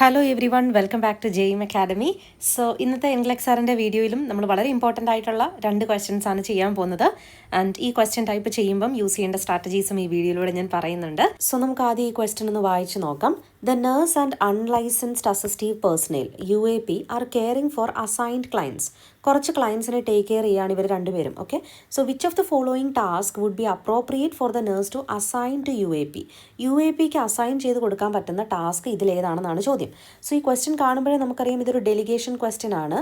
Hello everyone welcome back to Jaime academy so ഇന്നത്തെ എൻഗ്ലക് സാറിന്റെ വീഡിയോയിലും നമ്മൾ വളരെ ഇമ്പോർട്ടന്റ് ആയിട്ടുള്ള രണ്ട് ക്വസ്റ്റ്യൻസ് ആണ് ചെയ്യാൻ പോകുന്നത്. ആൻഡ് ഈ ക്വസ്റ്റ്യൻ ടൈപ്പ് ചെയ്യുമ്പം യൂസ് ചെയ്യേണ്ട സ്ട്രാറ്റജീസും ഈ വീഡിയോയിലൂടെ ഞാൻ പറയുന്നുണ്ട്. സോ നമുക്ക് ആദ്യം ഈ ക്വസ്റ്റ്യൻ ഒന്ന് വായിച്ചു നോക്കാം. The nurse and unlicensed assistive personnel U A P R caring for assigned clients കുറച്ച് ക്ലയൻസിനെ ടേക്ക് കെയർ ചെയ്യാണ് ഇവർ രണ്ടുപേരും okay so which of the following task would be appropriate for the nurse to assign to U A P U A pick assign ചെയ്ത് കൊടുക്കാൻ പറ്റുന്ന task ഇതിലേതാണെന്നാണ് ചോദ്യം. So ഈ ക്വസ്റ്റ്യൻ കാണുമ്പോഴേ നമുക്കറിയാം ഇതൊരു ഡെലിഗേഷൻ ക്വസ്റ്റ്യൻ ആണ്.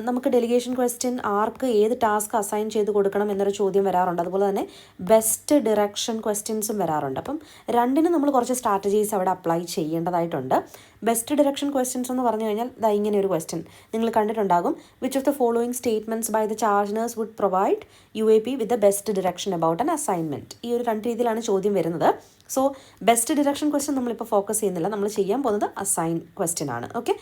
നമുക്ക് ഡെലിഗേഷൻ ക്വസ്റ്റ്യൻ ആർക്ക് ഏത് ടാസ്ക് അസൈൻ ചെയ്ത് കൊടുക്കണം എന്നൊരു ചോദ്യം വരാറുണ്ട്. അതുപോലെ തന്നെ ബെസ്റ്റ് ഡിറക്ഷൻ ക്വസ്റ്റ്യൻസും വരാറുണ്ട്. അപ്പം രണ്ടിനും നമ്മൾ കുറച്ച് സ്ട്രാറ്റജീസ് അവിടെ അപ്ലൈ ചെയ്യേണ്ടതായിട്ടുണ്ട്. ബെസ്റ്റ് ഡയറക്ഷൻ ക്വസ്റ്റ്യൻസ് എന്ന് പറഞ്ഞു കഴിഞ്ഞാൽ ഇതാ ഇങ്ങനെ ഒരു ക്വസ്റ്റ്യൻ നിങ്ങൾ കണ്ടിട്ടുണ്ടാകും which of the following statements by the charge nurse would provide U A P with the best direction about an assignment ഈ ഒരു രണ്ട് രീതിയിലാണ് ചോദ്യം വരുന്നത്. സോ ബെസ്റ്റ് ഡിറക്ഷൻ ക്വസ്റ്റ്യൻ നമ്മളിപ്പോൾ ഫോക്കസ് ചെയ്യുന്നില്ല. നമ്മൾ ചെയ്യാൻ പോകുന്നത് അസൈൻ ക്വസ്റ്റ്യൻ ആണ്. ഓക്കെ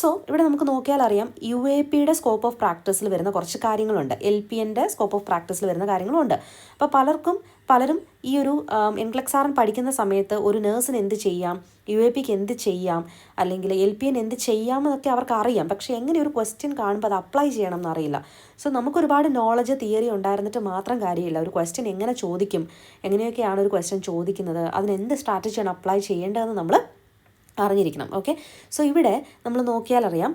സോ ഇവിടെ നമുക്ക് നോക്കിയാൽ അറിയാം യു എ പിയുടെ സ്കോപ്പ് ഓഫ് പ്രാക്ടീസിൽ വരുന്ന കുറച്ച് കാര്യങ്ങളുണ്ട്. എൽ പി എന്റെ സ്കോപ്പ് ഓഫ് പ്രാക്ടീസിൽ വരുന്ന കാര്യങ്ങളുണ്ട്. അപ്പോൾ പലർക്കും പലരും ഈ ഒരു എൻക്ലക്സാറൻ പഠിക്കുന്ന സമയത്ത് ഒരു നേഴ്സിന് എന്ത് ചെയ്യാം? യു എ പിക്ക് എന്ത് ചെയ്യാം? അല്ലെങ്കിൽ എൽ പി എൻ എന്ത് ചെയ്യാമെന്നൊക്കെ അവർക്ക് അറിയാം. പക്ഷേ എങ്ങനെ ഒരു ക്വസ്റ്റ്യൻ കാണുമ്പോൾ അത് അപ്ലൈ ചെയ്യണം എന്നറിയില്ല. സോ നമുക്കൊരുപാട് നോളജ് തിയറി ഉണ്ടായിരുന്നിട്ട് മാത്രം കാര്യമില്ല. ഒരു ക്വസ്റ്റ്യൻ എങ്ങനെ ചോദിക്കും? എങ്ങനെയൊക്കെയാണ് ഒരു ക്വസ്റ്റ്യൻ ചോദിക്കുന്നത്? അതിനെന്ത് സ്ട്രാറ്റജിയാണ് അപ്ലൈ ചെയ്യേണ്ടതെന്ന് നമ്മൾ അറിഞ്ഞിരിക്കണം ഓക്കെ സോ ഇവിടെ നമ്മൾ നോക്കിയാലറിയാം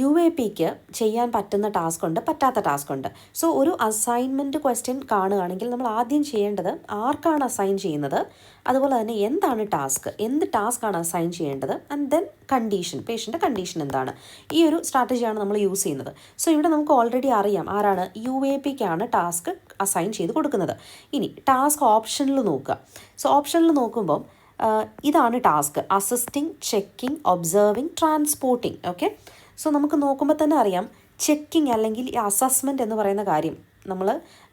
യു എ പിക്ക് ചെയ്യാൻ പറ്റുന്ന ടാസ്ക് ഉണ്ട് പറ്റാത്ത ടാസ്ക് ഉണ്ട് സോ ഒരു അസൈൻമെന്റ് ക്വസ്റ്റ്യൻ കാണുകയാണെങ്കിൽ നമ്മൾ ആദ്യം ചെയ്യേണ്ടത് ആർക്കാണ് അസൈൻ ചെയ്യുന്നത്? അതുപോലെ തന്നെ എന്താണ് ടാസ്ക് എന്ത് ടാസ്ക്കാണ് അസൈൻ ചെയ്യേണ്ടത്? ആൻഡ് ദെൻ കണ്ടീഷൻ പേഷ്യന്റെ കണ്ടീഷൻ എന്താണ്? ഈ ഒരു സ്ട്രാറ്റജിയാണ് നമ്മൾ യൂസ് ചെയ്യുന്നത്. സോ ഇവിടെ നമുക്ക് ഓൾറെഡി അറിയാം ആരാണ് യു എ പിക്കാണ് ടാസ്ക് അസൈൻ ചെയ്ത് കൊടുക്കുന്നത്. ഇനി ടാസ്ക് ഓപ്ഷനിൽ നോക്കുക. സോ ഓപ്ഷനിൽ നോക്കുമ്പോൾ ആഹ് ഇതാണ് task. Assisting checking observing transporting okay so നമുക്ക് നോക്കുമ്പോൾ തന്നെ അറിയാം. ചെക്കിംഗ് അല്ലെങ്കിൽ ഈ അസസ്മെന്റ് എന്ന് പറയുന്ന കാര്യം നമ്മൾ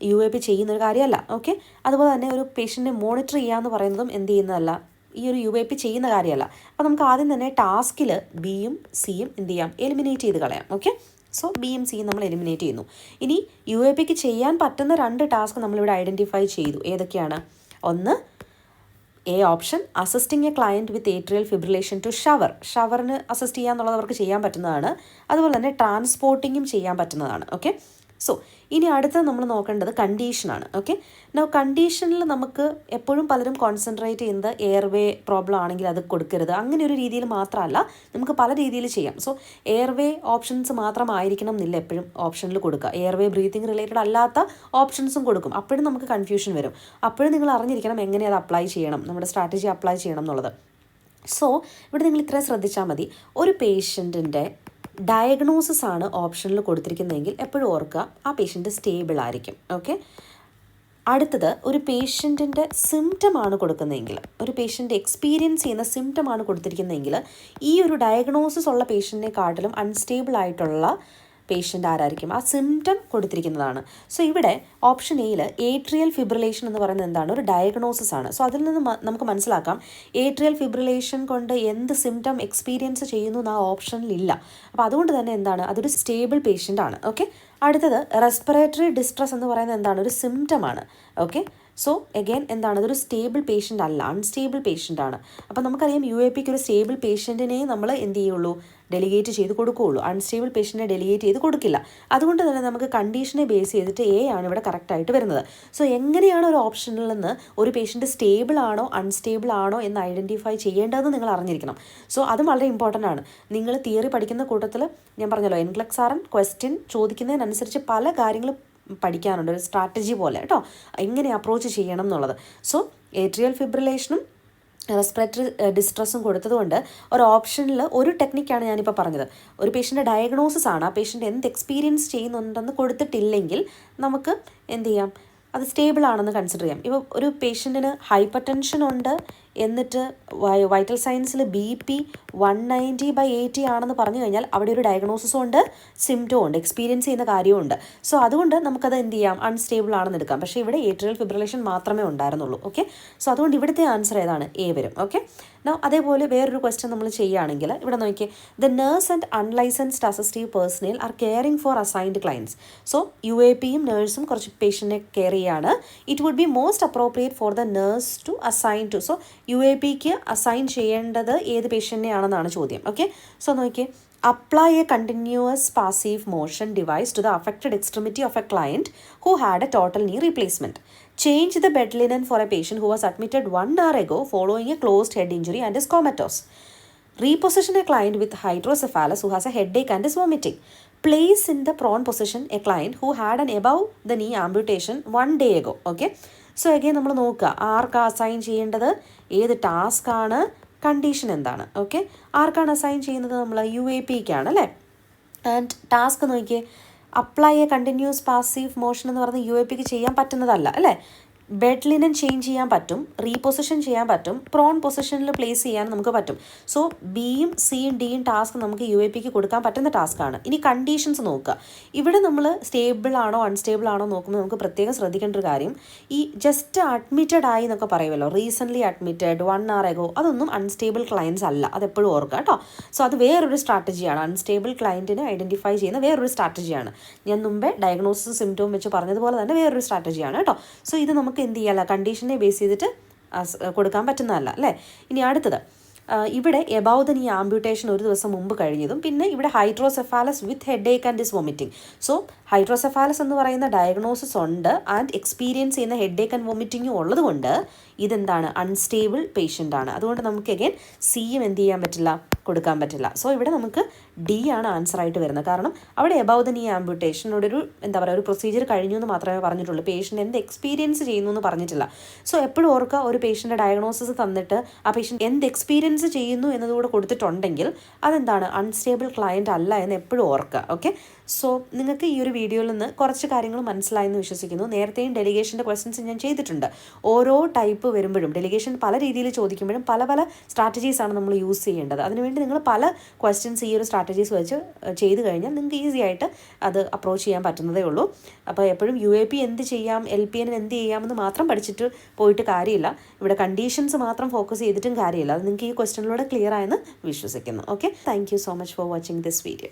യു എ പി ചെയ്യുന്ന ഒരു കാര്യമല്ല. ഓക്കെ അതുപോലെ തന്നെ ഒരു പേഷ്യന്റിനെ മോണിറ്റർ ചെയ്യുക എന്ന് പറയുന്നതും എന്ത് ചെയ്യുന്നതല്ല. ഈ ഒരു യു എ പി ചെയ്യുന്ന കാര്യമല്ല. അപ്പോൾ നമുക്ക് ആദ്യം തന്നെ ടാസ്കിൽ ബിയും സിയും എന്ത് ചെയ്യാം? എലിമിനേറ്റ് ചെയ്ത് കളയാം. ഓക്കെ സോ ബി ബിയും സിയും നമ്മൾ എലിമിനേറ്റ് ചെയ്യുന്നു. ഇനി യു എ പിക്ക് ചെയ്യാൻ പറ്റുന്ന രണ്ട് ടാസ്ക് നമ്മളിവിടെ ഐഡന്റിഫൈ ചെയ്തു. ഏതൊക്കെയാണ്? ഒന്ന് A option assisting a client with atrial fibrillation to shower ഷവറിന് assist ചെയ്യാന്നുള്ളത് അവർക്ക് ചെയ്യാൻ പറ്റുന്നതാണ്. അതുപോലെ തന്നെ ട്രാൻസ്പോർട്ടിങ്ങും ചെയ്യാൻ പറ്റുന്നതാണ്. ഓക്കെ സോ ഇനി അടുത്ത നമ്മൾ നോക്കേണ്ടത് കണ്ടീഷനാണ് ഓക്കെ നോ കണ്ടീഷനിൽ നമുക്ക് എപ്പോഴും പലരും കോൺസെൻട്രേറ്റ് ചെയ്യുന്നത് എയർവേ പ്രോബ്ലം ആണെങ്കിൽ അത് കൊടുക്കരുത്. അങ്ങനെ ഒരു രീതിയിൽ മാത്രമല്ല നമുക്ക് പല രീതിയിൽ ചെയ്യാം. സോ എയർവേ ഓപ്ഷൻസ് മാത്രമായിരിക്കണം എന്നില്ല എപ്പോഴും ഓപ്ഷനിൽ കൊടുക്കുക. എയർവേ ബ്രീത്തിങ് റിലേറ്റഡ് അല്ലാത്ത ഓപ്ഷൻസും കൊടുക്കും. അപ്പോഴും നമുക്ക് കൺഫ്യൂഷൻ വരും. അപ്പോഴും നിങ്ങൾ അറിഞ്ഞിരിക്കണം എങ്ങനെ അത് അപ്ലൈ ചെയ്യണം. നമ്മുടെ സ്ട്രാറ്റജി അപ്ലൈ ചെയ്യണം എന്നുള്ളത്. സോ ഇവിടെ നിങ്ങൾ ഇത്ര ശ്രദ്ധിച്ചാൽ മതി. ഒരു പേഷ്യന്റിന്റെ ഡയഗ്നോസിസ് ആണ് ഓപ്ഷനിൽ കൊടുത്തിരിക്കുന്നതെങ്കിൽ എപ്പോഴും ഓർക്കുക ആ പേഷ്യന്റ് സ്റ്റേബിൾ ആയിരിക്കും. ഓക്കെ അടുത്തത് ഒരു പേഷ്യന്റിന്റെ സിംറ്റം ആണ് കൊടുക്കുന്നതെങ്കിൽ ഒരു പേഷ്യന്റ് എക്സ്പീരിയൻസ് ചെയ്യുന്ന സിംറ്റം ആണ് കൊടുത്തിരിക്കുന്നതെങ്കിൽ ഈ ഒരു ഡയഗ്നോസിസ് ഉള്ള പേഷ്യന്റിനെക്കാട്ടിലും അൺസ്റ്റേബിൾ ആയിട്ടുള്ള പേഷ്യന്റ് ആരായിരിക്കും? ആ സിംറ്റം കൊടുത്തിരിക്കുന്നതാണ്. സോ ഇവിടെ ഓപ്ഷൻ എയിൽ ഏട്രിയൽ ഫിബ്രിലേഷൻ എന്ന് പറയുന്നത് എന്താണ്? ഒരു ഡയഗ്നോസിസ് ആണ്. സോ അതിൽ നിന്ന് നമുക്ക് മനസ്സിലാക്കാം. ഏട്രിയൽ ഫിബ്രിലേഷൻ കൊണ്ട് എന്ത് സിംറ്റം എക്സ്പീരിയൻസ് ചെയ്യുന്നു എന്ന് ആ ഓപ്ഷനിൽ ഇല്ല. അപ്പോൾ അതുകൊണ്ട് തന്നെ എന്താണ്? അതൊരു സ്റ്റേബിൾ പേഷ്യന്റ് ആണ്. ഓക്കെ അടുത്തത് റെസ്പിറേറ്ററി ഡിസ്ട്രസ് എന്ന് പറയുന്നത് എന്താണ്? ഒരു സിംറ്റം ആണ്. ഓക്കെ സോ എഗെയിൻ എന്താണ്? അതൊരു സ്റ്റേബിൾ പേഷ്യന്റ് അല്ല. അൺസ്റ്റേബിൾ പേഷ്യന്റ് ആണ്. അപ്പോൾ നമുക്കറിയാം യു എ പിക്ക് ഒരു സ്റ്റേബിൾ പേഷ്യന്റിനെ നമ്മൾ എന്ത് ചെയ്യുള്ളൂ? ഡെലിഗേറ്റ് ചെയ്ത് കൊടുക്കുകയുള്ളൂ. അൺസ്റ്റേബിൾ പേഷ്യന്റിനെ ഡെലിഗേറ്റ് ചെയ്ത് കൊടുക്കില്ല. അതുകൊണ്ട് തന്നെ നമുക്ക് കണ്ടീഷനെ ബേസ് ചെയ്തിട്ട് എ ആണ് ഇവിടെ കറക്റ്റായിട്ട് വരുന്നത്. സോ എങ്ങനെയാണ് ഒരു ഓപ്ഷനിൽ നിന്ന് ഒരു പേഷ്യന്റ് സ്റ്റേബിൾ ആണോ അൺസ്റ്റേബിൾ ആണോ എന്ന് ഐഡന്റിഫൈ ചെയ്യേണ്ടതെന്ന് നിങ്ങൾ അറിഞ്ഞിരിക്കണം. സോ അതും വളരെ ഇമ്പോർട്ടന്റ് ആണ്. നിങ്ങൾ തിയറി പഠിക്കുന്ന കൂട്ടത്തിൽ ഞാൻ പറഞ്ഞല്ലോ എൻക്ലക്സാറൻ ക്വസ്റ്റ്യൻ ചോദിക്കുന്നതിനനുസരിച്ച് പല കാര്യങ്ങൾ പഠിക്കാനുണ്ട്. ഒരു സ്ട്രാറ്റജി പോലെ കേട്ടോ എങ്ങനെ അപ്രോച്ച് ചെയ്യണം എന്നുള്ളത്. സോ ഏട്രിയൽ ഫിബ്രിലേഷനും റെസ്പിറേറ്ററി ഡിസ്ട്രസ്സും കൊടുത്തതുകൊണ്ട് ഒരു ഓപ്ഷനിൽ ഒരു ടെക്നിക്കാണ് ഞാനിപ്പോൾ പറഞ്ഞത്. ഒരു പേഷ്യന്റെ ഡയഗ്നോസിസ് ആണ്. ആ പേഷ്യന്റ് എന്ത് എക്സ്പീരിയൻസ് ചെയ്യുന്നുണ്ടെന്ന് കൊടുത്തിട്ടില്ലെങ്കിൽ നമുക്ക് എന്ത് ചെയ്യാം? അത് സ്റ്റേബിൾ ആണെന്ന് കൺസിഡർ ചെയ്യാം. ഇപ്പോൾ ഒരു പേഷ്യന്റിന് ഹൈപ്പർ ടെൻഷൻ ഉണ്ട്. എന്നിട്ട് വൈറ്റൽ സയൻസിൽ B P one ninety by eighty ആണെന്ന് പറഞ്ഞു കഴിഞ്ഞാൽ അവിടെ ഒരു ഡയഗ്നോസിസും ഉണ്ട് സിംറ്റവും ഉണ്ട് എക്സ്പീരിയൻസ് ചെയ്യുന്ന കാര്യമുണ്ട് സോ അതുകൊണ്ട് നമുക്കത് എന്ത് ചെയ്യാം? അൺസ്റ്റേബിൾ ആണെന്ന് എടുക്കാം. പക്ഷേ ഇവിടെ ഏട്രിയൽ ഫിബ്രിലേഷൻ മാത്രമേ ഉണ്ടായിരുന്നുള്ളൂ. ഓക്കെ സോ അതുകൊണ്ട് ഇവിടുത്തെ ആൻസർ ഏതാണ്? എ വരും. ഓക്കെ അതേപോലെ വേറൊരു ക്വസ്റ്റ്യൻ നമ്മൾ ചെയ്യുകയാണെങ്കിൽ ഇവിടെ നോക്കിയേ. The nurse and unlicensed assistive personnel are caring for assigned clients so you A പിയും നേഴ്സും കുറച്ച് പേഷ്യന്റിനെ കെയർ ചെയ്യാണ്. It would be most appropriate for the nurse to assign to so you A pick assign ചെയ്യേണ്ടത് ഏത് പേഷ്യന്റിനെയാണെന്നാണ് ചോദ്യം okay so നോക്കിയേ apply a continuous passive motion device to the affected extremity of a client who had a total knee replacement. Change the bed linen for a patient who was admitted one hour ago following a closed head injury and is comatose. Reposition a client with hydrocephalus who has a headache and is vomiting. Place in the prone position a client who had an above the knee amputation one day ago. Okay. So again നമ്മൾ നോക്കുക ആർക്ക് assign ചെയ്യേണ്ടത് ഏത് task ആണ് condition എന്താണ്? Okay ആർക്കാണ് assign ചെയ്യുന്നത്? നമ്മൾ U A പിക്കാണ് അല്ലേ? ആൻഡ് ടാസ്ക് നോക്കിയേ apply a continuous passive motion എന്ന് പറഞ്ഞ് യു എ പിക്ക് ചെയ്യാൻ പറ്റുന്നതല്ല അല്ലേ? ബെഡ് ലിനൻ ചേഞ്ച് ചെയ്യാൻ പറ്റും റീപൊസിഷൻ ചെയ്യാൻ പറ്റും പ്രോൺ പൊസിഷനിൽ പ്ലേസ് ചെയ്യാൻ നമുക്ക് പറ്റും. സോ ബിയും സിയും ഡിയും ടാസ്ക് നമുക്ക് യു എ പിക്ക് കൊടുക്കാൻ പറ്റുന്ന ടാസ്ക്കാണ് ഇനി കണ്ടീഷൻസ് നോക്കുക. ഇവിടെ നമ്മൾ സ്റ്റേബിൾ ആണോ അൺസ്റ്റേബിൾ ആണോ നോക്കുമ്പോൾ നമുക്ക് പ്രത്യേകം ശ്രദ്ധിക്കേണ്ട ഒരു കാര്യം ഈ ജസ്റ്റ് അഡ്മിറ്റഡ് ആയി എന്നൊക്കെ പറയുമല്ലോ recently admitted one hour ago അതൊന്നും അൺസ്റ്റേബിൾ ക്ലയൻസ് അല്ല. അത് എപ്പോഴും ഓർക്കുക കേട്ടോ. സോ അത് വേറൊരു സ്ട്രാറ്റജിയാണ് അൺസ്റ്റേബിൾ ക്ലയന്റിനെ ഐഡന്റിഫൈ ചെയ്യുന്ന വേറൊരു സ്ട്രാറ്റജിയാണ് ഞാൻ മുമ്പേ ഡയഗ്നോസിസ് സിംറ്റോം വെച്ച് പറഞ്ഞതുപോലെ തന്നെ വേറൊരു സ്ട്രാറ്റജിയാണ് കേട്ടോ. സോ ഇത് നമുക്ക് എന്ത് ചെയ്യാനുള്ള കണ്ടീഷനെ ബേസ് ചെയ്തിട്ട് കൊടുക്കാൻ പറ്റുന്നതല്ല അല്ലേ? ഇനി അടുത്തത്. ഇവിടെ എബൌ ഈ ആംബ്യൂട്ടേഷൻ ഒരു ദിവസം മുമ്പ് കഴിഞ്ഞതും പിന്നെ ഇവിടെ hydrocephalus with headache and is vomiting so hydrocephalus എന്ന് പറയുന്ന ഡയഗ്നോസിസ് ഉണ്ട് ആൻഡ് എക്സ്പീരിയൻസ് ചെയ്യുന്ന ഹെഡ് ഏക്ക് ആൻഡ് വോമിറ്റിംഗും ഉള്ളതുകൊണ്ട് ഇതെന്താണ്? അൺസ്റ്റേബിൾ പേഷ്യന്റ് ആണ്. അതുകൊണ്ട് നമുക്ക് അഗൈൻ സിയും എന്ത് ചെയ്യാൻ പറ്റില്ല? കൊടുക്കാൻ പറ്റില്ല. സോ ഇവിടെ നമുക്ക് ഡി ആണ് ആൻസർ ആയിട്ട് വരുന്നത്. കാരണം അവിടെ എബൌ ദ നീ ആംബ്യൂട്ടേഷനോട് ഒരു എന്താ പറയുക ഒരു പ്രൊസീജിയർ കഴിഞ്ഞു എന്ന് മാത്രമേ പറഞ്ഞിട്ടുള്ളൂ. പേഷ്യന്റ് എന്ത് എക്സ്പീരിയൻസ് ചെയ്യുന്നു എന്ന് പറഞ്ഞിട്ടില്ല. സോ എപ്പോഴും ഓർക്കുക ഒരു പേഷ്യന്റെ ഡയഗ്നോസിസ് തന്നിട്ട് ആ പേഷ്യന്റ് എന്ത് എക്സ്പീരിയൻസ് ചെയ്യുന്നു എന്നതുകൂടെ കൊടുത്തിട്ടുണ്ടെങ്കിൽ അതെന്താണ്? അൺസ്റ്റേബിൾ ക്ലയന്റ് അല്ല എന്ന് എപ്പോഴും ഓർക്കുക. ഓക്കെ സോ നിങ്ങൾക്ക് ഈ ഒരു വീഡിയോയിൽ നിന്ന് കുറച്ച് കാര്യങ്ങൾ മനസ്സിലായെന്ന് വിശ്വസിക്കുന്നു. നേരത്തെയും ഡെലിഗേഷന്റെ ക്വസ്റ്റൻസ് ഞാൻ ചെയ്തിട്ടുണ്ട്. ഓരോ ടൈപ്പ് വരുമ്പോഴും ഡെലിഗേഷൻ പല രീതിയിൽ ചോദിക്കുമ്പോഴും പല പല സ്ട്രാറ്റജീസാണ് നമ്മൾ യൂസ് ചെയ്യേണ്ടത്. അതിനുവേണ്ടി നിങ്ങൾ പല ക്വസ്റ്റ്യൻസ് ഈ ഒരു സ്ട്രാറ്റജീസ് വെച്ച് ചെയ്ത് കഴിഞ്ഞാൽ നിങ്ങൾക്ക് ഈസി ആയിട്ട് അത് അപ്രോച്ച് ചെയ്യാൻ പറ്റുന്നതേ ഉള്ളൂ. അപ്പോൾ എപ്പോഴും യു എ പി എന്ത് ചെയ്യാം എൽ പി എൻ എന്ത് ചെയ്യാമെന്ന് മാത്രം പഠിച്ചിട്ട് പോയിട്ട് കാര്യമില്ല. ഇവിടെ കണ്ടീഷൻസ് മാത്രം ഫോക്കസ് ചെയ്തിട്ടും കാര്യമില്ല. അത് നിങ്ങൾക്ക് ഈ ക്വസ്റ്റ്യനിലൂടെ ക്ലിയർ ആയെന്ന് വിശ്വസിക്കുന്നു. Okay thank so much for watching this video